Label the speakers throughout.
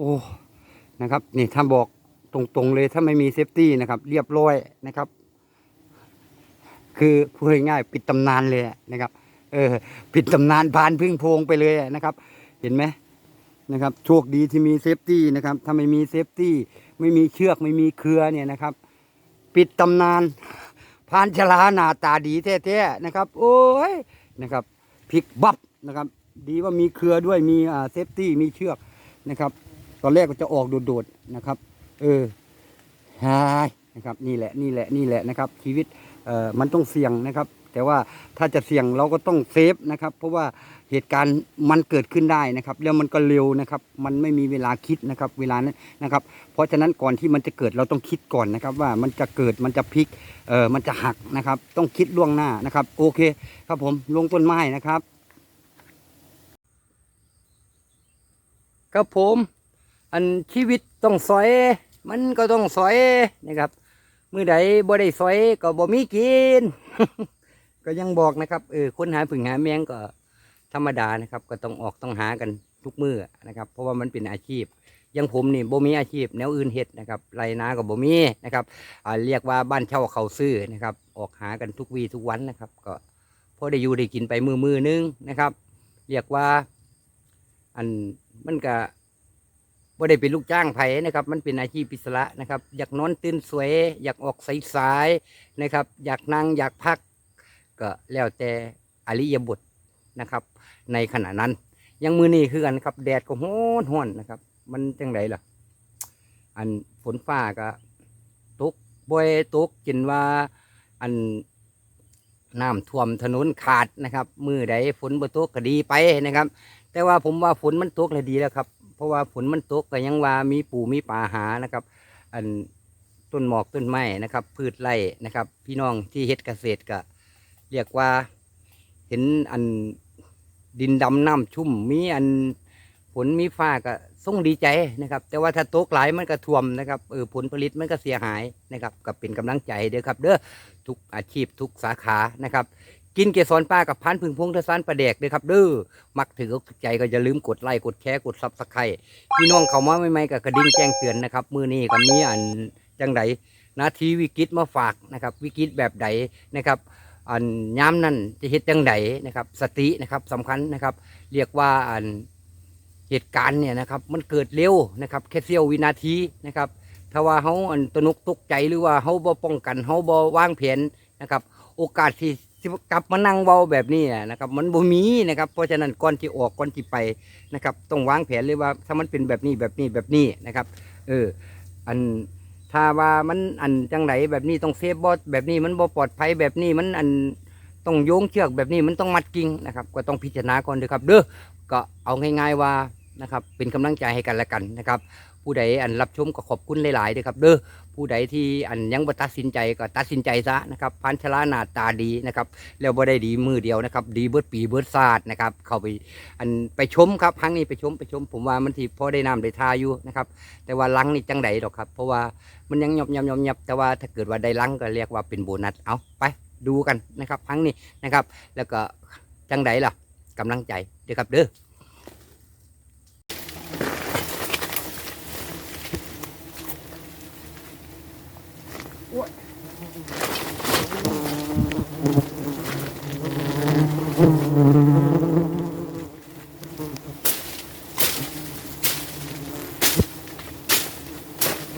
Speaker 1: โอ้นะครับนี่ถ้าบอกตรงๆเลยถ้าไม่มีเซฟตี้นะครับ เรียบร้อยนะครับ คือพูดง่ายๆปิดตำนานเลยนะครับ เออ ปิดตำนานพานพึ่งพงไปเลยนะครับ เห็นไหมนะครับ โชคดีที่มีเซฟตี้นะครับ ถ้าไม่มีเซฟตี้ ไม่มีเชือกไม่มีเครือเนี่ยนะครับ ปิดตำนานพานชลาหนาตาดีแท้ๆนะครับ โอ้ยนะครับพลิกบับนะครับ ดีว่ามีเครือด้วยมีเซฟตี้มีเชือกนะครับ ตอนแรกก็จะออกโดดๆนะครับ เออฮายนะครับนี่แหละนี่แหละนี่แหละนะครับ ชีวิตเอ่อมันต้องเสี่ยงนะครับ แต่ว่าถ้าจะเสี่ยงเราก็ต้องเซฟนะครับ เพราะว่าเหตุการณ์มันเกิดขึ้นได้นะครับ แล้วมันก็เร็วนะครับ มันไม่มีเวลาคิดนะครับ เวลานั้นนะครับ เพราะฉะนั้นก่อนที่มันจะเกิดเราต้องคิดก่อนนะครับ ว่ามันจะเกิดมันจะพลิกเออมันจะหักนะครับ ต้องคิดล่วงหน้านะครับ โอเคครับผมลงต้นไม้นะครับครับผม อันชีวิตต้องสอย มันก็ต้องสอยนะครับมือใดบ่ได้สอยก็บ่มีกิน ก็ยังบอกนะครับเออคนหาผึ่งหาแมงก็ธรรมดานะครับ ก็ต้องออกต้องหากันทุกมือนะครับ เพราะว่ามันเป็นอาชีพยังผมนี่บ่มีอาชีพแนวอื่นเฮ็ดนะครับไรนาก็บ่มีนะครับอ่าเรียกว่าบ้านเช่าเขาซื้อนะครับ ออกหากันทุกวีทุกวันนะครับ ก็พอได้อยู่ได้กินไปมือมือนึงนะครับ เรียกว่า อันมันก็ บ่ได้เป็นลูกจ้างไผนะครับ มันเป็นอาชีพอิสระนะครับ อยากนอนตื่นสวย อยากออกสายๆนะครับ อยากนั่งอยากพัก ก็แล้วแต่อริยบทนะครับ ในขณะนั้น ยังมือนี้คือกันครับ แดดก็โหนห้อนนะครับ มันจังไดล่ะ อันฝนฟ้าก็ตกบ่อยตกจนว่า อันน้ำท่วมถนนขาดนะครับ มือใดฝนบ่ตกก็ดีไปนะครับ แต่ว่าผมว่าฝนมันตกเลยดีแล้วครับ เพราะว่าฝนมันตกก็ยังว่ามีปูมีปลาหานะครับ อันต้นหมอกต้นไม้นะครับ พืชไร่นะครับ พี่น้องที่เฮ็ดเกษตรก็เรียกว่าเห็นอันดินดำน้ำชุ่มมีอันฝนมีฟ้าก็ส่งดีใจนะครับ แต่ว่าถ้าตกหลายมันก็ท่วมนะครับเออผลผลิตมันก็เสียหายนะครับก็เป็นกำลังใจเด้อครับ เด้อทุกอาชีพทุกสาขานะครับ กินเกสรปลากับพันธุ์พึ่งพงทศานประแดกเด้อครับเด้อมักถือกใจก็อย่าลืมกดไลค์กดแชร์กดซับสไครต์พี่น้องเขามาใหม่ๆกับกระดิ่งแจ้งเตือนนะครับมือนี้ก็มีอันจังไดนาทีวิกฤตมาฝากนะครับ วิกฤตแบบใดนะครับอันย้ำนั่นจะเฮ็ดจังไดนะครับ สตินะครับสำคัญนะครับ เรียกว่าอันเหตุการณ์เนี่ยนะครับ มันเกิดเร็วนะครับ แค่เสี้ยววินาทีนะครับ ถ้าว่าเขาอันตระหนกตกใจหรือว่าเขาบ่ป้องกันเขาบ่วางแผนนะครับ โอกาสที่ สิกลับมานั่งเว้าแบบนี้นะครับ มันบ่มีนะครับ เพราะฉะนั้นก่อนที่ออกก่อนที่ไปนะครับ ต้องวางแผนเลยว่าถ้ามันเป็นแบบนี้แบบนี้แบบนี้นะครับ เออ อันถ้าว่ามันอันจังไหนแบบนี้ต้องเซฟบอสแบบนี้มันบ่ปลอดภัยแบบนี้มันอันต้องโยงเชือกแบบนี้มันต้องมัดกิ่งนะครับ ก็ต้องพิจารณาก่อนเด้อครับ เด้อก็เอาง่ายๆว่า นะครับเป็นกำลังใจให้กันและกันนะครับ ผู้ใดอันรับชมก็ขอบคุณหลายๆด้อครับเด้อผู้ใดที่อันยังบ่ตัดสินใจก็ตัดสินใจซะนะครับพันชลาหน้าตาดีนะครับแล้วบ่ได้ดีมือเดียวนะครับ ดีเบิดปีเบิดศาสตร์นะครับ เข้าไปอันไปชมครับครั้งนี้ไปชมไปชม ผมว่ามันที่พอได้น้ำได้ทาอยู่นะครับ แต่ว่าลังนี่จังไดดอกครับ เพราะว่ามันยังหยบหยบหยบหยบแต่ว่าถ้าเกิดว่าได้ลังก็เรียกว่าเป็นโบนัสเอาไปดูกันนะครับครั้งนี้นะครับ แล้วก็จังไดล่ะกำลังใจเด้อครับเด้อ
Speaker 2: เ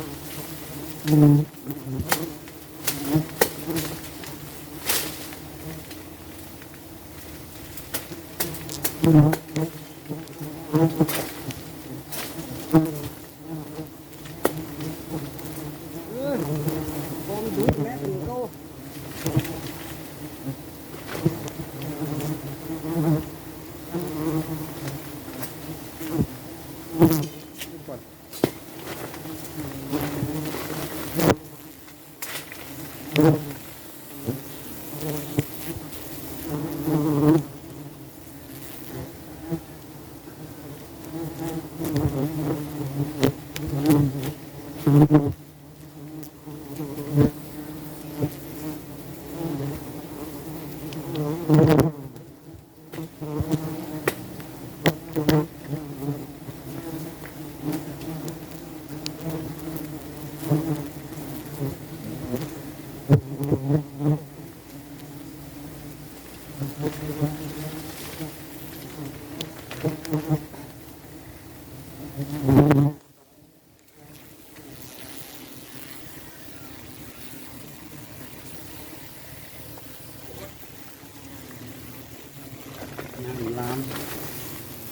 Speaker 2: น้ำลาม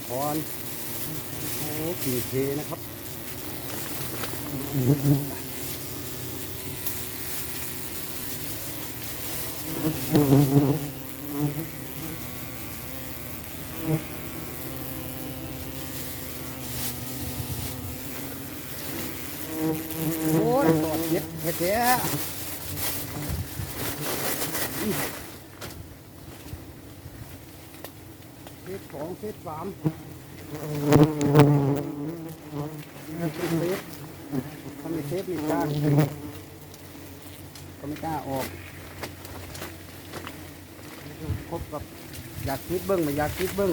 Speaker 2: พรโอ้กิ่งเทนะครับโอ้ยตอ เย็บแท้ๆเทปสองเทปสามเทปเทปทำไมเทปไม่กล้าก็ไม่กล้าออกคบกับอยากคิดเบิ้งไม่อยากคิดเบิ้ง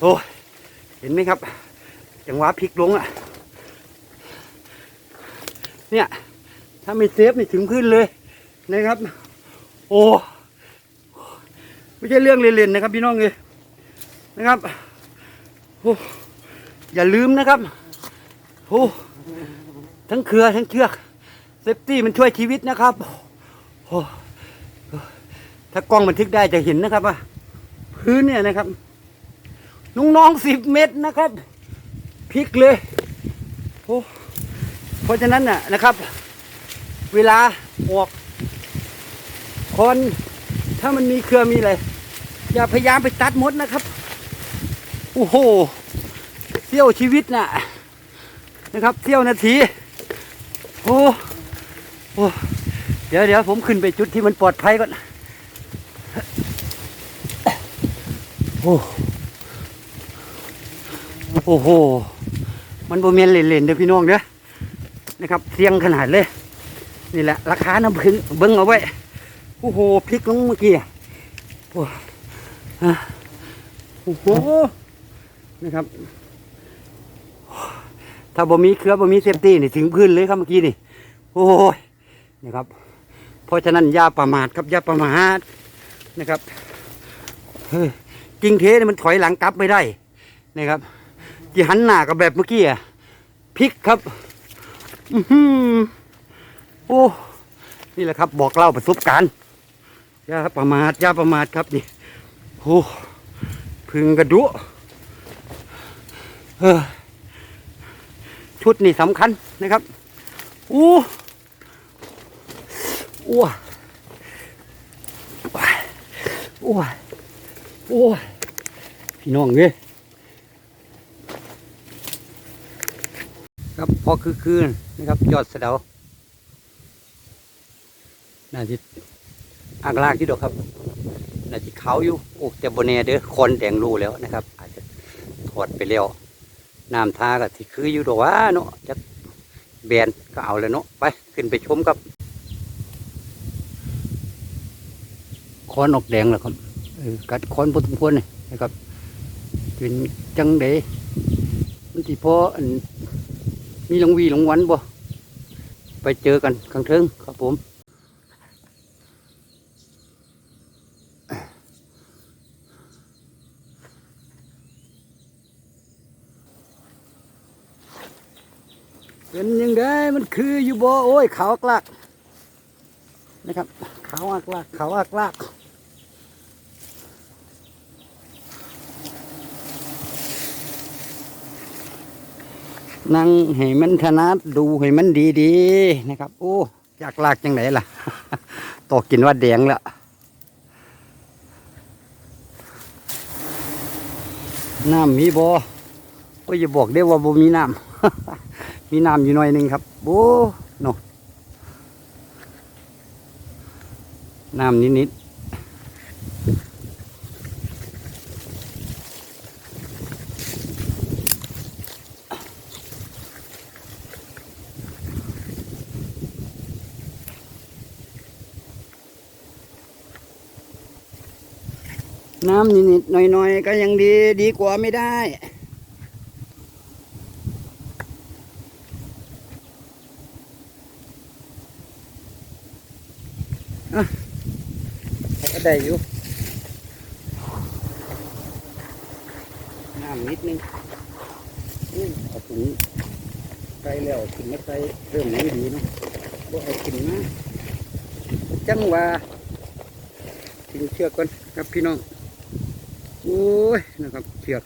Speaker 1: โอ้ยเห็นไหมครับจังหวะพลิกลงอะ เนี่ย ถ้าไม่เซฟไม่ถึงพื้นเลยนะครับ โอ้ไม่ใช่เรื่องเล่นๆนะครับพี่น้องเลยนะครับโอ้อย่าลืมนะครับโอ้ทั้งเครือทั้งเชือกเซฟตี้มันช่วยชีวิตนะครับโอ้ถ้ากล้องบันทึกได้จะเห็นนะครับว่าพื้นเนี่ยนะครับ น้องสิบเมตรนะครับพลิกเลยโอ้เพราะฉะนั้นน่ะนะครับ เวลาออกคนถ้ามันมีเครือมีอะไรอย่าพยายามไปตัดมดนะครับโอ้โหเที่ยวชีวิตน่ะนะครับเที่ยวนาทีโอ้โอ้เดี๋ยวเดี๋ยวผมขึ้นไปจุดที่มันปลอดภัยก่อนโอ้ โอ้โห มันโบเมนเล่นๆเด้อพี่น้องเด้อนะครับเสียงขนาดเลย นี่แหละ ราคาน้ำพึ่งเบิ้งเอาไว้ โอ้โหพลิกลงเมื่อกี้อะโอ้อะโอ้โหนะครับ ถ้าบ่มีเครือบ่มีเซฟตี้นี่ถึงพื้นเลยครับเมื่อกี้นี่ โอ้ยนะครับ เพราะฉะนั้นยาประมาทครับยาประมาทนะครับเฮ้ยกิ่งเทนี่มันถอยหลังกลับไม่ได้นะครับ ที่หันหน้ากับแบบเมื่อกี้อะพลิกครับอือหือโอ้นี่แหละครับ บอกเล่าประสบการณ์ย่าประมาทย่าประมาทครับนี่โอ้พึงกระดุเออชุดนี่สำคัญนะครับอู้อ้วอ้วอ้วพี่น้องเว้ย ครับพอคือคืนนะครับ ยอดเสดาน่าจะอักลากที่ดอกครับ น่าจะขาอยู่โอ้แต่บนแนเด้อคนแดงรูแล้วนะครับ อาจจะถอดไปแล้วน้ำท่าก็ที่คืออยู่ดอกว่าเนาะจะแบนก็เอาเลยเนาะไปขึ้นไปชมครับคอนออกแดงแล้วครับกัดคอนพอสมควรเลยนะครับเป็นจังเดมันที่พออัน มีรางวีรางวันบ่ไปเจอกันกลางเทิงครับผม เป็นยังไงมันคืออยู่บ่โอ้ยขาวอักลักนะครับขาวอักลักขาวอักลัก นั่งให้มันถนัดดูให้มันดีๆนะครับ โอ้อยากลากจังไหนล่ะตอกกินว่าแดงแล้วน้ำมีบ่ก็อย่าบอกได้ว่าบ่มีน้ำ มีน้ำอยู่หน่อยหนึ่งครับโอ้โนน้ำนิดๆน้ำนิดๆหน่อยๆ ก็ยังดีดีกว่าไม่ได้ ก็ได้อยู่น้ำนิดนึงอื้อเอาถุงใส่แล้วกินไม่ใส่เริ่มไม่ดีเนาะบ่เอากินนะจังว่ากินเชือกก่อนครับพี่น้อง โอ้ยนะครับเชือก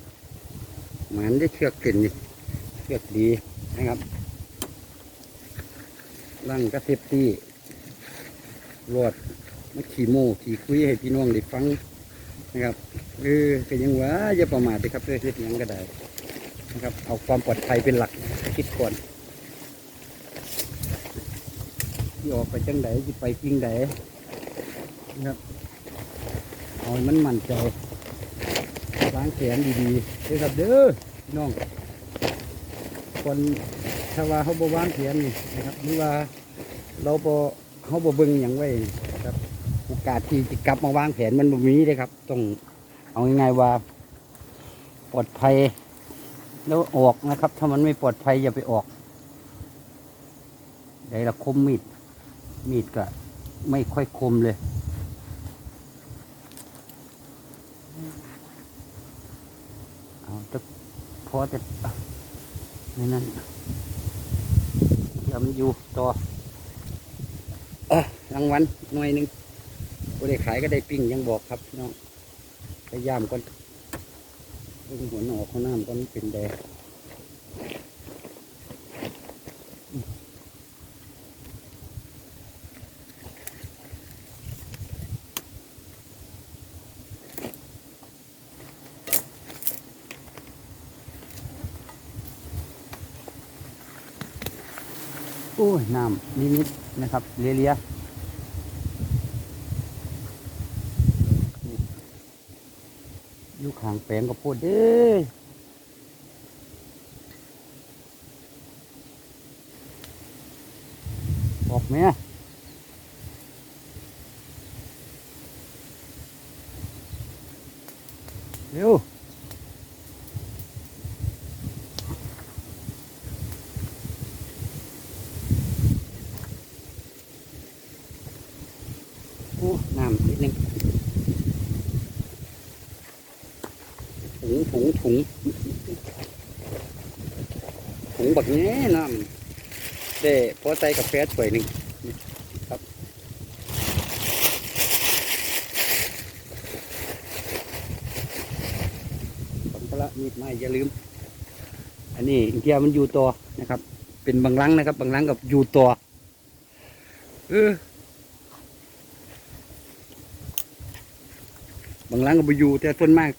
Speaker 1: หมันได้เชือกกินนี่เชือกดีนะครับร่างกระเซฟตี้รอดมาขี่โม่ขี่คุยให้พี่น้องได้ฟังนะครับเออก็ยังว่าอย่าประมาทเลยครับเพื่อเฮ็ดหยังก็ได้นะครับเอาความปลอดภัยเป็นหลักคิดก่อนที่ออกไปจังไดที่ไปจริงไดนะครับเอาให้มันมั่นใจ วางแขนดีๆเด้อครับเด้อน้องคนถ้าว่าเขาบวางแขนนี่นะครับหรือว่าเราบ่เขาบ่เบิ่งหยังไว้โอกาสที่จะกลับมาวางแผนมันบ่มีเลยครับ ต้องเอาง่ายๆว่า ปลอดภัย แล้วออกนะครับ ถ้ามันไม่ปลอดภัยอย่าไปออกได้ละคมมีดมีดก็ไม่ค่อยคมเลย เอาจะ พอจะนี่นั่นอย่ามันอยู่ต่ออรางวัลหน่อยหนึ่งก็ได้ขายก็ได้ปิ้งยังบอกครับพี่น้องพยายามก่อนหัวหนอกข้างหน้ามันก็เป็นแดงามนิดๆนะครับเลียๆอยู่ขางแปลงก็พูดเด้อบอกไหม น้ำนิดนึงถุงถุงถุงถุงแบบนี้น้ำเด้พอใส่กาแฟถ้วยหนึ่งครับผมก็ละมีดไม้อย่าลืม อันนี้อินเดียมันอยู่ตัวนะครับ เป็นบางลังนะครับ บางลังกับอยู่ตัวเออ บางลังก็ไปอยู่แต่ส่วนมาก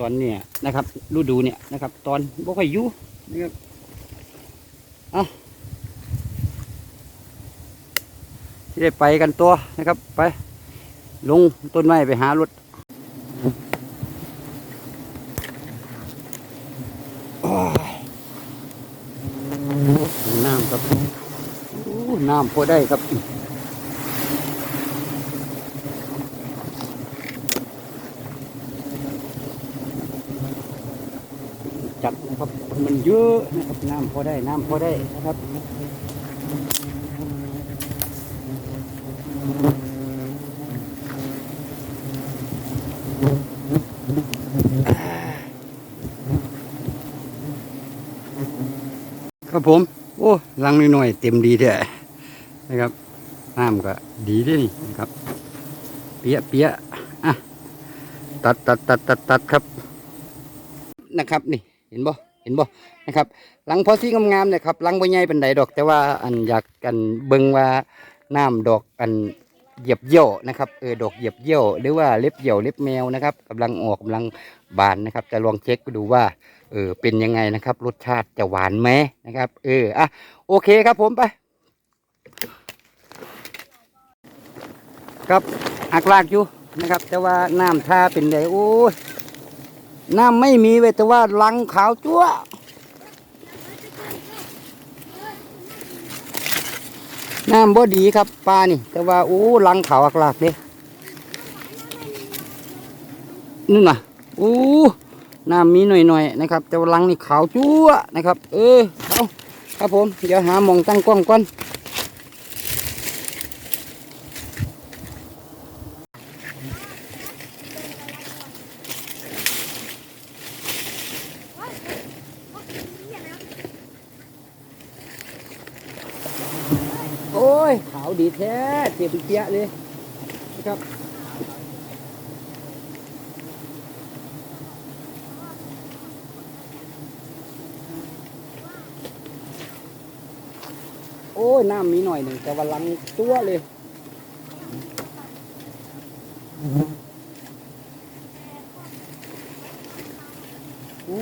Speaker 1: ตอนเนี่ยนะครับฤดูเนี่ยนะครับ ตอนบ่ค่อยอยู่นะครับเอาที่ได้ไปกันตัวนะครับไป ลงต้นไม้ไปหารถน้ำครับน้ำพอได้ครับ จัดนะครับ มันเยอะนะครับน้ำพอได้น้ำพอได้นะครับครับผม โอ้ลังน้อยๆเต็มดีแท้นะครับน้ำก็ดีด้วยนี่นะครับ เปียะเปียะอะตัดตัดตัดตัดตัดครับนะครับนี่ เห็นบ่ เห็นบ่นะครับหลังพอสีงามๆเนี่ยครับหลังบ่ใหญ่เป็นใดดอก แต่ว่าอันอยากกันเบิ่งว่าน้ำดอกอันเหยียบเยี่ยวนะครับเออดอกเหยียบเยี่ยวหรือว่าเล็บเหยี่ยวเล็บแมวนะครับกำลังออกกำลังบานนะครับจะลองเช็คดูว่าเออเป็นยังไงนะครับ รสชาติจะหวานไหมนะครับ เอออะโอเคครับผมไปครับอักลากอยู่นะครับ แต่ว่าน้ำท่าเป็นไงโอ้ย น้ำไม่มีเว้ยแต่ว่าลังขาวจั๊วน้ำบ่ดีครับปลานี่ แต่ว่าโอ้ลังขาวอักลากเด้นู่นน่ะโอ้น้ำมีหน่อยๆนะครับ แต่ว่าลังนี่ขาวจั๊วนะครับ เออเอาครับผม เดี๋ยวหามองตั้งกล้องก่อน โอ้ย ขาวดี แท้เจ็บเปียะเลยนะครับโอ้ยน้ำมีหน่อยหนึ่งแต่ว่าลังตัวเลย อู้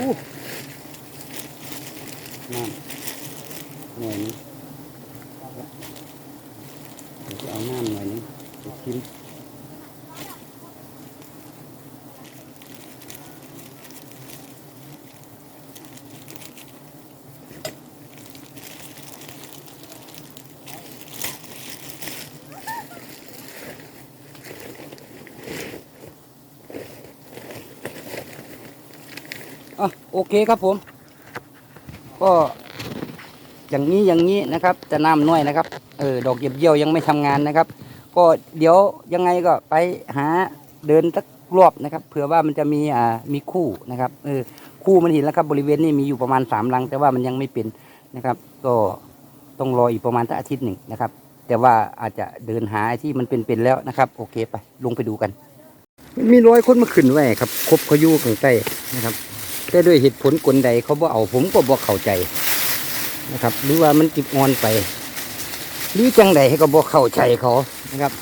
Speaker 1: น้ำหน่อยนี้ เอาน้ำหน่อยนึงไปกินอะโอเคครับผม ก็อย่างนี้อย่างนี้นะครับ จะน้ำน้อยนะครับ ออดอกเยียบเยี่ยวยังไม่ทำงานนะครับ ก็เดี๋ยวยังไงก็ไปหาเดินสักรอบนะครับ เผื่อว่ามันจะมีอ่ามีคู่นะครับเออคู่มันเห็นแล้วครับบริเวณนี้มีอยู่ประมาณสามลัง แต่ว่ามันยังไม่เป็นนะครับ ก็ต้องรออีกประมาณสักอาทิตย์หนึ่งนะครับ แต่ว่าอาจจะเดินหาที่มันเป็นๆแล้วนะครับ โอเคไปลงไปดูกัน มีร้อยคนมาขึ้นไว้ครับครบเขายู่ข้างใต้นะครับแต่ด้วยเหตุผลกลใดเขาบ่เอาผมก็บ่เข้าใจนะครับ หรือว่ามันจิบงอนไป หรือจังใดให้ก็บ่เข้าใจเขานะครับ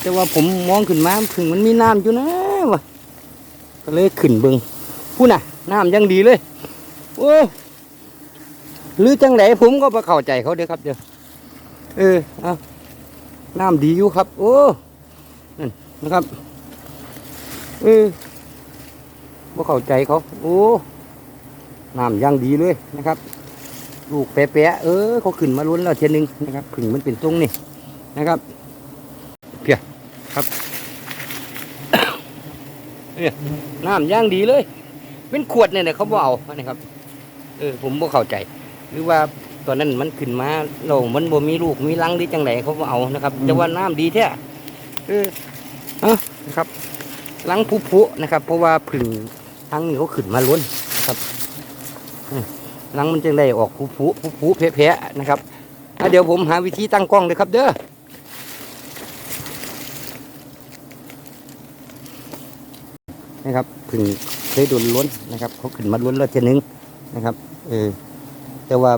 Speaker 1: แต่ว่าผมมองขึ้นมาถึงมันมีน้ำอยู่นะวะก็เลยขึ้นเบิงพูดน่ะน้ำยังดีเลยโอ้หรือจังใดผมก็บ่เข้าใจเขาเด้อครับเด้อเออเอาน้ำดีอยู่ครับ โอ้นั่นนะครับเออบ่เข้าใจเขา โอ้น้ำยังดีเลยนะครับ ลูกแปะๆเออเขาขึ้นมาล้วนแล้วเทียหนึงนะครับผึ่งมันเป็นตรงนี่นะครับเพียครับเนี่ยน้ำย่างดีเลย เป็นขวดเนี่ยเนี่ยเขาบ่เอานะครับ เออผมบ่เข้าใจ หรือว่าตอนนั้นมันขึ้นมาเรามันบ่มีลูกมีรังหรือจังไดเขาบ่เอานะครับ แต่ว่าน้ำดีแท้เออเอานะครับรังผุๆนะครับ เพราะว่าผึ่งทั้งนี้เขาขึ้นมาล้วนนะครับ อืมรังมันจึงได้ออกผุๆผุๆแผลๆนะครับอะเดี๋ยวผมหาวิธีตั้งกล้องเลยครับเด้อนะครับพึ่งเคยโดนล้นนะครับ เขาขึ้นมาล้นแล้วเทีนึงนะครับเออแต่ว่า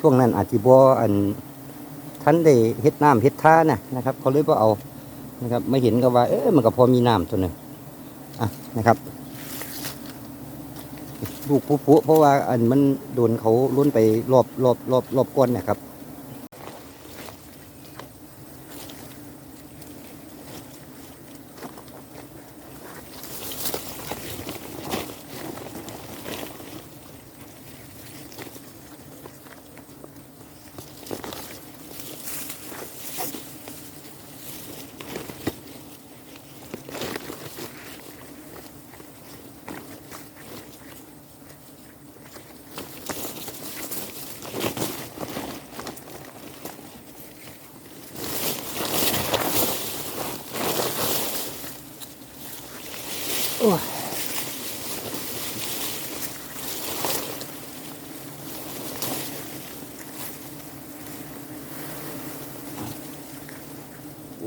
Speaker 1: ช่วงนั้นอาจจะบ่อันทันได้เฮ็ดน้ำเฮ็ดท่านะนะครับ เขาเลยบ่เอานะครับไม่เห็นก็ว่า เอ๊ะมันก็พอมีน้ำตัวหนึงอะนะครับ ลูกปุ๊ๆเพราะว่าอันมันโดนเขาล้นไปรอบรอบรอบรอบก้นนะครับ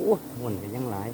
Speaker 1: โอ้ยม่วนกันยังหลาย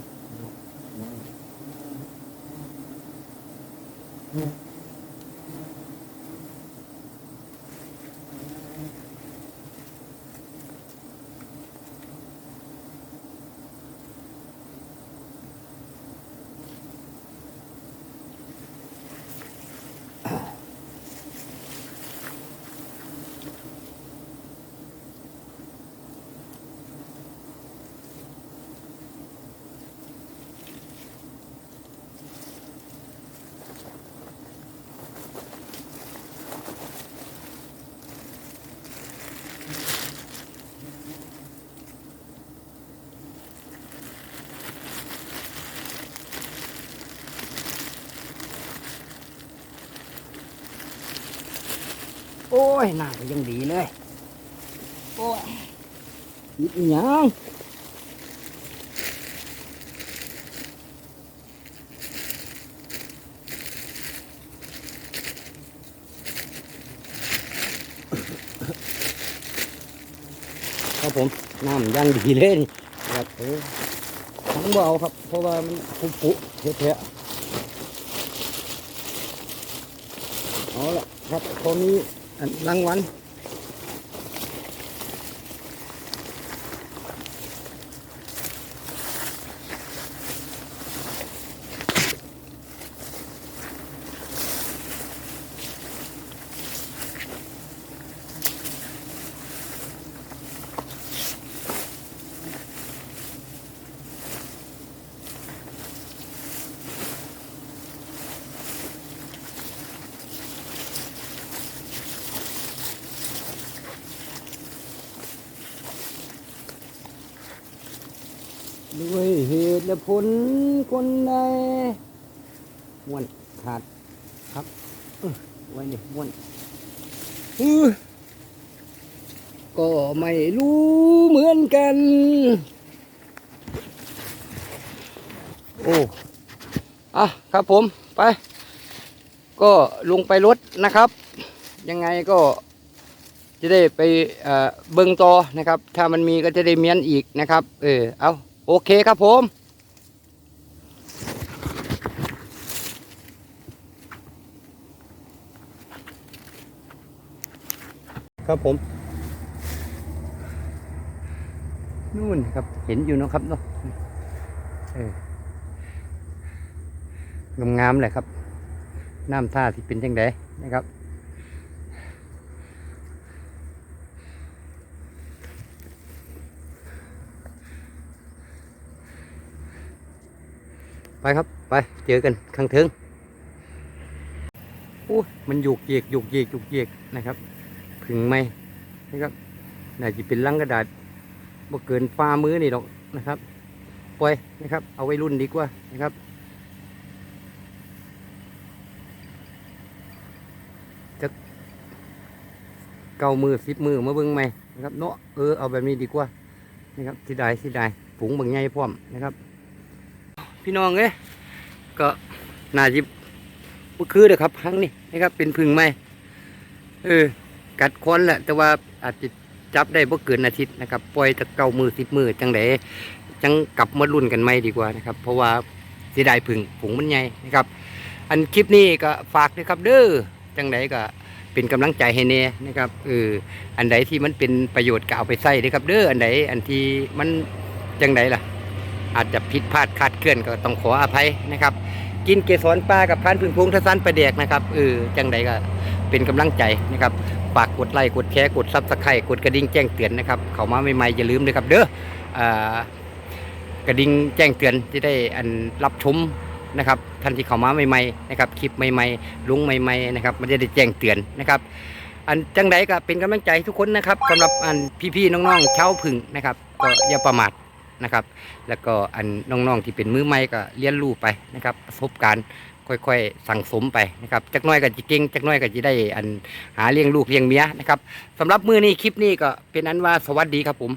Speaker 1: โอ้ ยหน้าก็ยังดีเลย โอ้ยนิดอีหยังครับผมน้ำยังดีเลยนี่ครับเออทั้งเบเอาครับ เพราะว่ามันปุปุเทะๆเอาละครับตอนนี้ อันรางวัล ด้วยเหตุ และผลคนใดม้วนขาดครับไว้นี่ม้วนก็ไม่รู้เหมือนกัน โอ้อะครับผมไป ก็ลงไปรถนะครับ ยังไงก็จะได้ไปเอ่อเบิ่งต่อนะครับ ถ้ามันมีก็จะได้เมียนอีกนะครับ เออเอาโอเคครับผม ครับผม นู่นครับเห็นอยู่นะครับเนาะงามๆเลยครับ น้ำท่าที่เป็นจังไดนะครับไปครับ ไปเจอกันข้างเทิงโอ้มันหยุกเยกหยุกเยกหยุกเยกนะครับ ผึ่งไหมนะครับน่าจะเป็นลังกระดาษบ่เกินฟ้ามือนี่หรอกนะครับปล่อยนะครับ เอาไว้รุ่นดีกว่านะครับจะเกามือสิบมือมาเบิ่งไหมนะครับเนาะเออเอาแบบนี้ดีกว่านะครับสิได้สิได้ผงบางใหญ่พร้อมนะครับ พี่น้องเอ้ก็น่าจิบก็คือเด้อครับครั้งนี้นะครับเป็นพึ่งไหมเออ กัดคอนแหละแต่ว่าอาจจะจับได้บ่เกินอาทิตย์นะครับปล่อยตะเก้ามือสิบมือจังไดจังกลับมารุ่นกันไหมดีกว่านะครับ เพราะว่าเสียดายพึ่งผงมันใหญ่นะครับ อันคลิปนี้ก็ฝากนะครับเด้อจังไดก็เป็นกำลังใจให้แน่นะครับเอออันใดที่มันเป็นประโยชน์ก็เอาไปใส่เด้อครับ เด้ออันใดอันที่มันจังไดล่ะ อาจจะผิดพลาดคาดเคลื่อนก็ต้องขออภัยนะครับ กินเกสรปลากับพันพึ่งพงทัศนประเดกนะครับเออจังใดก็เป็นกำลังใจนะครับ ฝากกดไลค์กดแชร์กดซับสไครต์กดกระดิ่งแจ้งเตือนนะครับเขามาใหม่ๆอย่าลืมนะครับ เด้อกระดิ่งแจ้งเตือนจะได้อันรับชมนะครับท่านที่เข้ามาใหม่ๆนะครับคลิปใหม่ๆลุงใหม่ๆนะครับมันจะได้แจ้งเตือนนะครับอันจังใดก็เป็นกำลังใจทุกคนนะครับสำหรับอันพี่ๆน้องๆชาวพึ่งนะครับก็อย่าประมาทนะครับ แล้วก็อันน้องๆที่เป็นมือใหม่ก็เรียนรู้ไปนะครับประสบการณ์ ค่อยๆ สั่งสมไปนะครับจักน้อยกับจีเก่งจักน้อยกับจีได้อันหาเลี้ยงลูกเลี้ยงเมียนะครับสำหรับมือนี้คลิปนี้ก็เป็นอันว่าสวัสดีครับผม